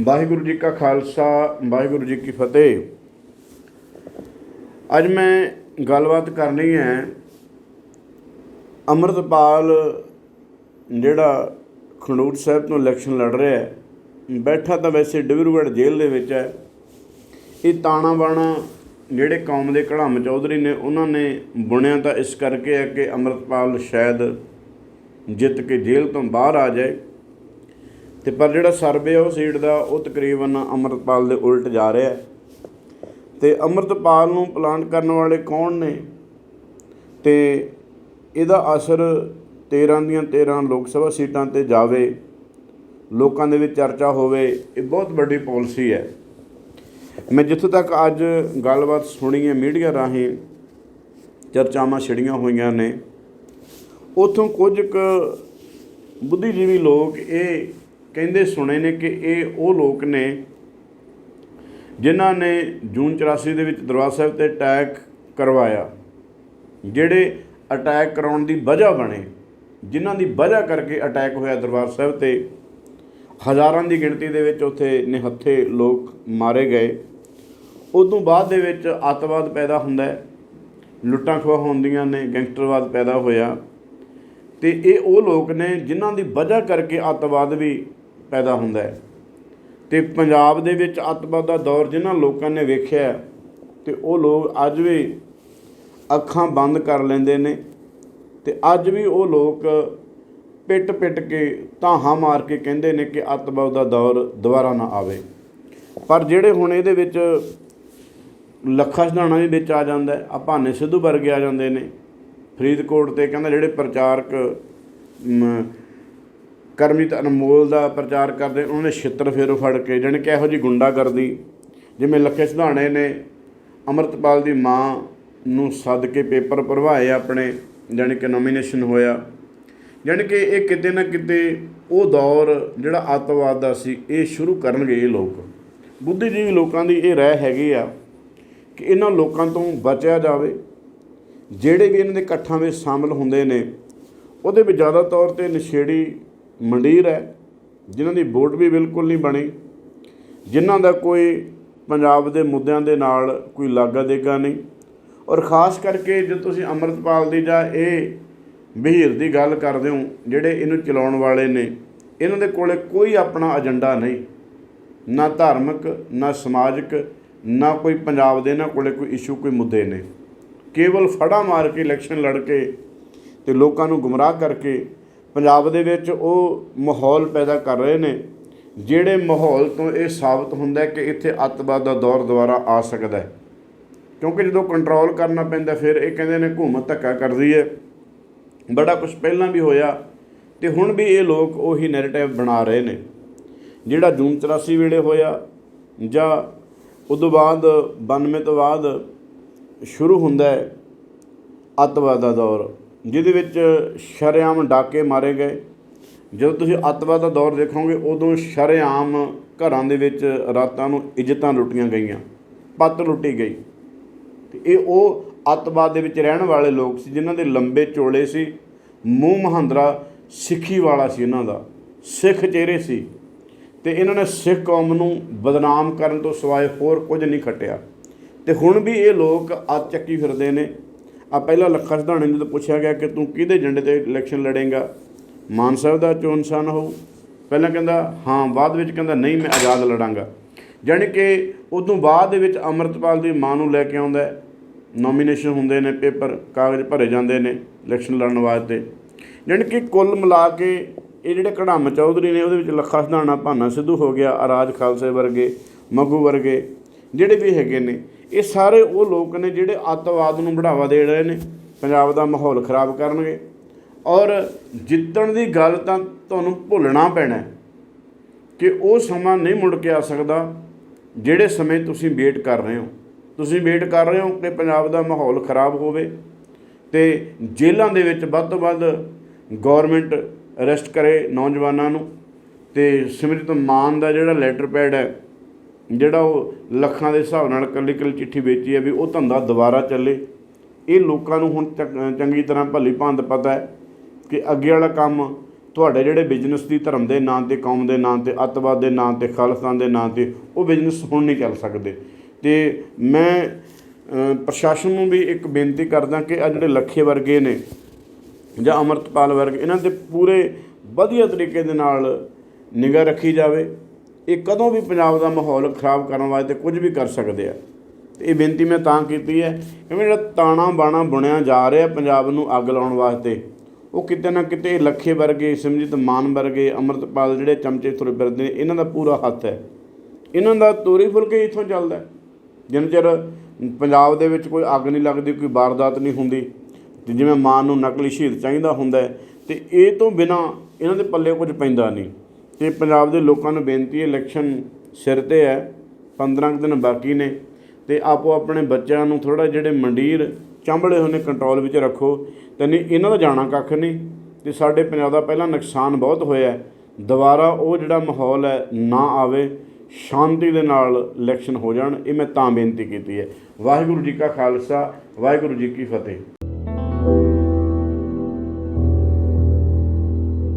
ਵਾਹਿਗੁਰੂ ਜੀ ਕਾ ਖਾਲਸਾ, ਵਾਹਿਗੁਰੂ ਜੀ ਕੀ ਫਤਿਹ। ਅੱਜ ਮੈਂ ਗੱਲਬਾਤ ਕਰਨੀ ਹੈ ਅੰਮ੍ਰਿਤਪਾਲ, ਜਿਹੜਾ ਖੰਡੂਰ ਸਾਹਿਬ ਤੋਂ ਇਲੈਕਸ਼ਨ ਲੜ ਰਿਹਾ ਹੈ, ਬੈਠਾ ਤਾਂ ਵੈਸੇ ਡਿਬਰੂਗੜ੍ਹ ਜੇਲ੍ਹ ਦੇ ਵਿੱਚ ਹੈ। ਇਹ ਤਾਣਾ ਬਾਣਾ ਜਿਹੜੇ ਕੌਮ ਦੇ ਕੜਾਮ ਚੌਧਰੀ ਨੇ, ਉਹਨਾਂ ਨੇ ਬੁਣਿਆ ਤਾਂ ਇਸ ਕਰਕੇ ਹੈ ਕਿ ਅੰਮ੍ਰਿਤਪਾਲ ਸ਼ਾਇਦ ਜਿੱਤ ਕੇ ਜੇਲ੍ਹ ਤੋਂ ਬਾਹਰ ਆ ਜਾਏ। ਤੇ ਪਰ ਜਿਹੜਾ ਸਰਵੇ ਆ ਉਹ ਸੀਟ ਦਾ, ਉਹ ਤਕਰੀਬਨ ਅੰਮ੍ਰਿਤਪਾਲ ਦੇ ਉਲਟ ਜਾ ਰਿਹਾ ਹੈ। ਤੇ ਅੰਮ੍ਰਿਤਪਾਲ ਨੂੰ ਪਲਾਨ ਕਰਨ ਵਾਲੇ ਕੌਣ ਨੇ? ਤੇ ਇਹਦਾ ਅਸਰ 13 ਦੀਆਂ 13 ਲੋਕ ਸਭਾ ਸੀਟਾਂ ਤੇ ਜਾਵੇ, ਲੋਕਾਂ ਦੇ ਵਿੱਚ ਚਰਚਾ ਹੋਵੇ, ਇਹ ਬਹੁਤ ਵੱਡੀ ਪਾਲਿਸੀ ਹੈ। ਮੈਂ ਜਿੱਥੋਂ ਤੱਕ ਅੱਜ ਗੱਲਬਾਤ ਸੁਣੀ ਹੈ ਮੀਡੀਆ ਰਾਹੀਂ, ਚਰਚਾਵਾਂ ਛਿੜੀਆਂ ਹੋਈਆਂ ਨੇ, ਉਥੋਂ ਕੁਝ ਕੁ ਬੁੱਧੀਜੀਵੀ ਲੋਕ ਇਹ ਕਹਿੰਦੇ ਸੁਣੇ ਨੇ ਕਿ ਇਹ ਉਹ ਲੋਕ ਨੇ ਜਿਨ੍ਹਾਂ ਨੇ ਜੂਨ 84 ਦੇ ਵਿੱਚ ਦਰਬਾਰ ਸਾਹਿਬ ਤੇ ਅਟੈਕ ਕਰਵਾਇਆ, ਜਿਹੜੇ ਅਟੈਕ ਕਰਾਉਣ ਦੀ ਵਜ੍ਹਾ ਬਣੇ, ਜਿਨ੍ਹਾਂ ਦੀ ਵਜ੍ਹਾ ਕਰਕੇ ਅਟੈਕ ਹੋਇਆ ਦਰਬਾਰ ਸਾਹਿਬ ਤੇ, ਹਜ਼ਾਰਾਂ ਦੀ ਗਿਣਤੀ ਦੇ ਵਿੱਚ ਉੱਥੇ ਨਿਹੱਥੇ ਲੋਕ ਮਾਰੇ ਗਏ। ਉਦੋਂ ਬਾਅਦ ਦੇ ਵਿੱਚ ਅੱਤਵਾਦ ਪੈਦਾ ਹੁੰਦਾ ਹੈ, ਲੁੱਟਾਂ ਖੋਹਾਂ ਹੁੰਦੀਆਂ ਨੇ, ਗੈਂਗਸਟਰਵਾਦ ਪੈਦਾ ਹੋਇਆ। ਤੇ ਇਹ ਉਹ ਲੋਕ ਨੇ ਜਿਨ੍ਹਾਂ ਦੀ ਵਜ੍ਹਾ ਕਰਕੇ ਅੱਤਵਾਦ ਵੀ ਪੈਦਾ ਹੁੰਦਾ ਹੈ। ਤੇ ਪੰਜਾਬ ਦੇ ਵਿੱਚ ਅੱਤਵਾਦ ਦਾ ਦੌਰ ਜਿਨ੍ਹਾਂ ਲੋਕਾਂ ਨੇ ਵੇਖਿਆ ਤੇ ਉਹ ਲੋਕ ਅੱਜ ਵੀ ਅੱਖਾਂ ਬੰਦ ਕਰ ਲੈਂਦੇ ਨੇ ਤੇ ਅੱਜ ਵੀ ਉਹ ਲੋਕ ਪਿੱਟ ਪਿੱਟ ਕੇ ਧਾਹਾਂ ਮਾਰ ਕੇ ਕਹਿੰਦੇ ਨੇ ਕਿ ਅੱਤਵਾਦ ਦਾ ਦੌਰ ਦੁਬਾਰਾ ਨਾ ਆਵੇ। ਪਰ ਜਿਹੜੇ ਹੁਣ ਇਹਦੇ ਵਿੱਚ ਲੱਖਾ ਸਿਧਾਣਾ ਵੀ ਵਿੱਚ ਆ ਜਾਂਦਾ ਆ ਭਾਨੇ ਸਿੱਧੂ ਵਰਗੇ ਆ ਜਾਂਦੇ ਨੇ। ਫਰੀਦਕੋਟ ਤੇ ਕਹਿੰਦਾ ਜਿਹੜੇ ਪ੍ਰਚਾਰਕ ਕਰਮਜੀਤ ਅਨਮੋਲ ਦਾ ਪ੍ਰਚਾਰ ਕਰਦੇ, ਉਹਨਾਂ ਨੇ ਛਿੱਤਰ ਫੇਰੋ ਫੜ ਕੇ, ਜਾਣੀ ਕਿ ਇਹੋ ਜੀ ਗੁੰਡਾਗਰਦੀ, ਜਿਵੇਂ ਲੱਖੇ ਸਿਧਾਣੇ ਨੇ ਅਮਰਤਪਾਲ ਦੀ ਮਾਂ ਨੂੰ ਸੱਦ ਕੇ ਪੇਪਰ ਭਰਵਾਏ ਆਪਣੇ, ਜਾਣੀ ਕਿ ਨੋਮੀਨੇਸ਼ਨ ਹੋਇਆ। ਜਾਣੀ ਕਿ ਇਹ ਕਿਤੇ ਨਾ ਕਿਤੇ ਉਹ ਦੌਰ ਜਿਹੜਾ ਅੱਤਵਾਦ ਦਾ ਸੀ, ਇਹ ਸ਼ੁਰੂ ਕਰਨਗੇ ਇਹ ਲੋਕ। ਬੁੱਧੀਜੀਵੀ ਲੋਕਾਂ ਦੀ ਇਹ ਰਾਏ ਹੈਗੀ ਆ ਕਿ ਇਹਨਾਂ ਲੋਕਾਂ ਤੋਂ ਬਚਿਆ ਜਾਵੇ। ਜਿਹੜੇ ਵੀ ਇਹਨਾਂ ਦੇ ਇਕੱਠਾਂ ਵਿੱਚ ਸ਼ਾਮਲ ਹੁੰਦੇ ਨੇ, ਉਹਦੇ ਵਿੱਚ ਜ਼ਿਆਦਾ ਤੌਰ ਤੇ ਨਸ਼ੇੜੀ ਮੰਡੀਰ ਹੈ, ਜਿਨ੍ਹਾਂ ਦੀ ਵੋਟ ਵੀ ਬਿਲਕੁਲ ਨਹੀਂ ਬਣੀ, ਜਿਨ੍ਹਾਂ ਦਾ ਕੋਈ ਪੰਜਾਬ ਦੇ ਮੁੱਦਿਆਂ ਦੇ ਨਾਲ ਕੋਈ ਲਾਗਾ ਦੇਗਾ ਨਹੀਂ। ਔਰ ਖਾਸ ਕਰਕੇ ਜੇ ਤੁਸੀਂ ਅੰਮ੍ਰਿਤਪਾਲ ਦੀ ਜਾਂ ਇਹ ਬਹੀਰ ਦੀ ਗੱਲ ਕਰਦੇ ਹੋ, ਜਿਹੜੇ ਇਹਨੂੰ ਚਲਾਉਣ ਵਾਲੇ ਨੇ, ਇਹਨਾਂ ਦੇ ਕੋਲੇ ਕੋਈ ਆਪਣਾ ਏਜੰਡਾ ਨਹੀਂ। ਨਾ ਧਾਰਮਿਕ, ਨਾ ਸਮਾਜਿਕ, ਨਾ ਕੋਈ ਪੰਜਾਬ ਦੇ ਨਾ ਕੋਲੇ ਕੋਈ ਇਸ਼ੂ ਕੋਈ ਮੁੱਦੇ ਨੇ। ਕੇਵਲ ਫੜਾ ਮਾਰ ਕੇ ਇਲੈਕਸ਼ਨ ਲੜ ਕੇ ਤੇ ਲੋਕਾਂ ਨੂੰ ਗੁੰਮਰਾਹ ਕਰਕੇ ਪੰਜਾਬ ਦੇ ਵਿੱਚ ਉਹ ਮਾਹੌਲ ਪੈਦਾ ਕਰ ਰਹੇ ਨੇ, ਜਿਹੜੇ ਮਾਹੌਲ ਤੋਂ ਇਹ ਸਾਬਤ ਹੁੰਦਾ ਕਿ ਇੱਥੇ ਅੱਤਵਾਦ ਦਾ ਦੌਰ ਦੁਬਾਰਾ ਆ ਸਕਦਾ ਹੈ। ਕਿਉਂਕਿ ਜਦੋਂ ਕੰਟਰੋਲ ਕਰਨਾ ਪੈਂਦਾ, ਫਿਰ ਇਹ ਕਹਿੰਦੇ ਨੇ ਹਕੂਮਤ ਧੱਕਾ ਕਰਦੀ ਹੈ। ਬੜਾ ਕੁਝ ਪਹਿਲਾਂ ਵੀ ਹੋਇਆ ਤੇ ਹੁਣ ਵੀ ਇਹ ਲੋਕ ਉਹੀ ਨੈਰੇਟਿਵ ਬਣਾ ਰਹੇ ਨੇ, ਜਿਹੜਾ ਜੂਨ 84 ਵੇਲੇ ਹੋਇਆ ਜਾਂ ਉਦੋਂ ਬਾਅਦ 92 ਤੋਂ ਬਾਅਦ ਸ਼ੁਰੂ ਹੁੰਦਾ ਹੈ ਅੱਤਵਾਦ ਦਾ ਦੌਰ। ਜਿਹਦੇ ਵਿੱਚ ਸ਼ਰੇਆਮ ਡਾਕੇ ਮਾਰੇ ਗਏ। ਜਦੋਂ ਤੁਸੀਂ ਅੱਤਵਾਦ ਦਾ ਦੌਰ ਦੇਖੋਗੇ, ਉਦੋਂ ਸ਼ਰੇਆਮ ਘਰਾਂ ਦੇ ਵਿੱਚ ਰਾਤਾਂ ਨੂੰ ਇੱਜ਼ਤਾਂ ਲੁੱਟੀਆਂ ਗਈਆਂ, ਪੱਤ ਲੁੱਟੀ ਗਈ। ਤੇ ਇਹ ਉਹ ਅੱਤਵਾਦ ਦੇ ਵਿੱਚ ਰਹਿਣ ਵਾਲੇ ਲੋਕ ਸੀ, ਜਿਨ੍ਹਾਂ ਦੇ ਲੰਬੇ ਚੋਲੇ ਸੀ, ਮੂੰਹ ਮਹੰਦਰਾ ਸਿੱਖੀ ਵਾਲਾ ਸੀ ਇਹਨਾਂ ਦਾ, ਸਿੱਖ ਚਿਹਰੇ ਸੀ। ਤੇ ਇਹਨਾਂ ਨੇ ਸਿੱਖ ਕੌਮ ਨੂੰ ਬਦਨਾਮ ਕਰਨ ਤੋਂ ਸਿਵਾਏ ਹੋਰ ਕੁਝ ਨਹੀਂ ਖਟਿਆ। ਤੇ ਹੁਣ ਵੀ ਇਹ ਲੋਕ ਅੱਤ ਚੱਕੀ ਫਿਰਦੇ ਨੇ ਆ ਪਹਿਲਾਂ ਲੱਖਾ ਸਿਧਾਣੇ ਨੂੰ ਜਦੋਂ ਪੁੱਛਿਆ ਗਿਆ ਕਿ ਤੂੰ ਕਿਹਦੇ ਏਜੰਡੇ ਤੇ ਇਲੈਕਸ਼ਨ ਲੜੇਗਾ? ਮਾਨ ਸਾਹਿਬ ਦਾ ਚੋਣ ਨਿਸ਼ਾਨ ਹੋਊ। ਪਹਿਲਾਂ ਕਹਿੰਦਾ, ਹਾਂ, ਬਾਅਦ ਵਿੱਚ ਕਹਿੰਦਾ, ਨਹੀਂ, ਮੈਂ ਆਜ਼ਾਦ ਲੜਾਂਗਾ। ਜਾਣੀ ਕਿ ਉਦੋਂ ਬਾਅਦ ਦੇ ਵਿੱਚ ਅੰਮ੍ਰਿਤਪਾਲ ਦੀ ਮਾਂ ਨੂੰ ਲੈ ਕੇ ਆਉਂਦਾ ਹੈ। ਨੋਮੀਨੇਸ਼ਨ ਹੁੰਦੇ ਨੇ, ਪੇਪਰ, ਕਾਗਜ਼ ਭਰੇ ਜਾਂਦੇ ਨੇ ਇਲੈਕਸ਼ਨ ਲੜਨ ਵਾਸਤੇ। ਜਾਣੀ ਕਿ ਕੁੱਲ ਮਿਲਾ ਕੇ ਇਹ ਜਿਹੜੇ ਕੜਾਮ ਚੌਧਰੀ ਨੇ, ਉਹਦੇ ਵਿੱਚ ਲੱਖਾ ਸਿਧਾਣਾ ਭਾਨਾ ਸਿੱਧੂ ਹੋ ਗਿਆ, ਅਰਾਜ ਖਾਲਸੇ ਵਰਗੇ, ਮਗੂ ਵਰਗੇ। ਜਿਹੜੇ ਵੀ ਹੈਗੇ ਨੇ, ਇਹ ਸਾਰੇ ਉਹ ਲੋਕ ਨੇ ਜਿਹੜੇ ਅੱਤਵਾਦ ਨੂੰ ਬੜਾਵਾ ਦੇ ਰਹੇ ਨੇ, ਪੰਜਾਬ ਦਾ ਮਾਹੌਲ ਖਰਾਬ ਕਰਨਗੇ। ਔਰ ਜਿੱਤਣ ਦੀ ਗੱਲ ਤਾਂ ਤੁਹਾਨੂੰ ਭੁੱਲਣਾ ਪੈਣਾ ਕਿ ਉਹ ਸਮਾਂ ਨਹੀਂ ਮੁੜ ਕੇ ਆ ਸਕਦਾ ਜਿਹੜੇ ਸਮੇਂ ਤੁਸੀਂ ਵੇਟ ਕਰ ਰਹੇ ਹੋ। ਤੁਸੀਂ ਵੇਟ ਕਰ ਰਹੇ ਹੋ ਕਿ ਪੰਜਾਬ ਦਾ ਮਾਹੌਲ ਖਰਾਬ ਹੋਵੇ ਤੇ ਜੇਲ੍ਹਾਂ ਦੇ ਵਿੱਚ ਵੱਧ ਤੋਂ ਵੱਧ ਗਵਰਨਮੈਂਟ ਅਰੈਸਟ ਕਰੇ ਨੌਜਵਾਨਾਂ ਨੂੰ ਤੇ ਸਿਮਰਤ ਮਾਨ ਦਾ ਜਿਹੜਾ ਲੈਟਰ ਪੈਡ ਹੈ ਜਿਹੜਾ ਉਹ ਲੱਖਾਂ ਦੇ ਹਿਸਾਬ ਨਾਲ ਕੱਲੀ ਕੱਲੀ ਚਿੱਠੀ ਵੇਚੀ ਹੈ ਵੀ ਉਹ ਧੰਦਾ ਦੁਬਾਰਾ ਚੱਲੇ। ਇਹ ਲੋਕਾਂ ਨੂੰ ਹੁਣ ਚੰ- ਚੰਗੀ ਤਰ੍ਹਾਂ ਭਲੀ ਭਾਂਤ ਪਤਾ ਹੈ ਕਿ ਅੱਗੇ ਵਾਲਾ ਕੰਮ ਤੁਹਾਡੇ ਜਿਹੜੇ ਬਿਜ਼ਨਸ ਦੀ ਧਰਮ ਦੇ ਨਾਂ ਤੇ, ਕੌਮ ਦੇ ਨਾਂ ਤੇ, ਅੱਤਵਾਦ ਦੇ ਨਾਂ ਤੇ ਖਾਲਿਸਤਾਨ ਦੇ ਨਾਂ ਤੇ, ਉਹ ਬਿਜ਼ਨਸ ਹੁਣ ਨਹੀਂ ਚੱਲ ਸਕਦੇ। ਤੇ ਮੈਂ ਪ੍ਰਸ਼ਾਸਨ ਨੂੰ ਵੀ ਇੱਕ ਬੇਨਤੀ ਕਰਦਾ ਕਿ ਆ ਜਿਹੜੇ ਲੱਖੇ ਵਰਗੇ ਨੇ ਜਾਂ ਅਮਰਤਪਾਲ ਵਰਗੇ, ਇਹਨਾਂ ਤੇ ਪੂਰੇ ਵਧੀਆ ਤਰੀਕੇ ਦੇ ਨਾਲ ਨਿਗਾਹ ਰੱਖੀ ਜਾਵੇ। ਇਹ ਕਦੋਂ ਵੀ ਪੰਜਾਬ ਦਾ ਮਾਹੌਲ ਖਰਾਬ ਕਰਨ ਵਾਸਤੇ ਕੁਝ ਵੀ ਕਰ ਸਕਦੇ ਆ। ਤੇ ਇਹ ਬੇਨਤੀ ਮੈਂ ਤਾਂ ਕੀਤੀ ਹੈ ਕਿਉਂਕਿ ਜਿਹੜਾ ਤਾਣਾ ਬਾਣਾ ਬੁਣਿਆ ਜਾ ਰਿਹਾ ਪੰਜਾਬ ਨੂੰ ਅੱਗ ਲਾਉਣ ਵਾਸਤੇ ਉਹ ਕਿਤੇ ਨਾ ਕਿਤੇ ਲੱਖੇ ਵਰਗੇ ਸਿਮਰਜੀਤ ਮਾਨ ਵਰਗੇ ਅਮਰਤਪਾਲ ਜਿਹੜੇ ਚਮਚੇ ਤੁਰੇ ਫਿਰਦੇ ਨੇ ਇਹਨਾਂ ਦਾ ਪੂਰਾ ਹੱਥ ਹੈ। ਇਹਨਾਂ ਦਾ ਤੋਰੀ ਫੁਲਕੇ ਇੱਥੋਂ ਚੱਲਦਾ ਹੈ। ਚਿਰ ਪੰਜਾਬ ਦੇ ਵਿੱਚ ਕੋਈ ਅੱਗ ਨਹੀਂ ਲੱਗਦੀ ਕੋਈ ਵਾਰਦਾਤ ਨਹੀਂ ਹੁੰਦੀ ਤੇ ਜਿਵੇਂ ਮਾਨ ਨੂੰ ਨਕਲੀ ਸ਼ਹੀਦ ਚਾਹੀਦਾ ਹੁੰਦਾ ਹੈ, ਤੇ ਇਹ ਤੋਂ ਬਿਨਾ ਇਹਨਾਂ ਦੇ ਪੱਲੇ ਕੁਝ ਪੈਂਦਾ ਨਹੀਂ। ਤੇ ਪੰਜਾਬ ਦੇ ਲੋਕਾਂ ਨੂੰ ਬੇਨਤੀ ਹੈ ਇਲੈਕਸ਼ਨ ਸਿਰ ਤੇ ਹੈ 15 ਕੁ ਦਿਨ ਬਾਕੀ ਨੇ ਤੇ ਆਪੋ ਆਪਣੇ ਬੱਚਿਆਂ ਨੂੰ ਥੋੜਾ ਜਿਹੜੇ ਮੰਡੀਰ ਚਾਂਬੜੇ ਹੋਏ ਨੇ ਕੰਟਰੋਲ ਵਿੱਚ ਰੱਖੋ। ਤੇ ਨਹੀਂ, ਇਹਨਾਂ ਦਾ ਜਾਣਾ ਕੱਖ ਨਹੀਂ। ਤੇ ਸਾਡੇ ਪੰਜਾਬ ਦਾ ਪਹਿਲਾਂ ਨੁਕਸਾਨ ਬਹੁਤ ਹੋਇਆ ਦੁਬਾਰਾ ਉਹ ਜਿਹੜਾ ਮਾਹੌਲ ਹੈ, ਨਾ ਆਵੇ, ਸ਼ਾਂਤੀ ਦੇ ਨਾਲ ਇਲੈਕਸ਼ਨ ਹੋ ਜਾਣ, ਇਹ ਮੈਂ ਤਾਂ ਬੇਨਤੀ ਕੀਤੀ ਹੈ। ਵਾਹਿਗੁਰੂ ਜੀ ਕਾ ਖਾਲਸਾ, ਵਾਹਿਗੁਰੂ ਜੀ ਕੀ ਫਤਿਹ।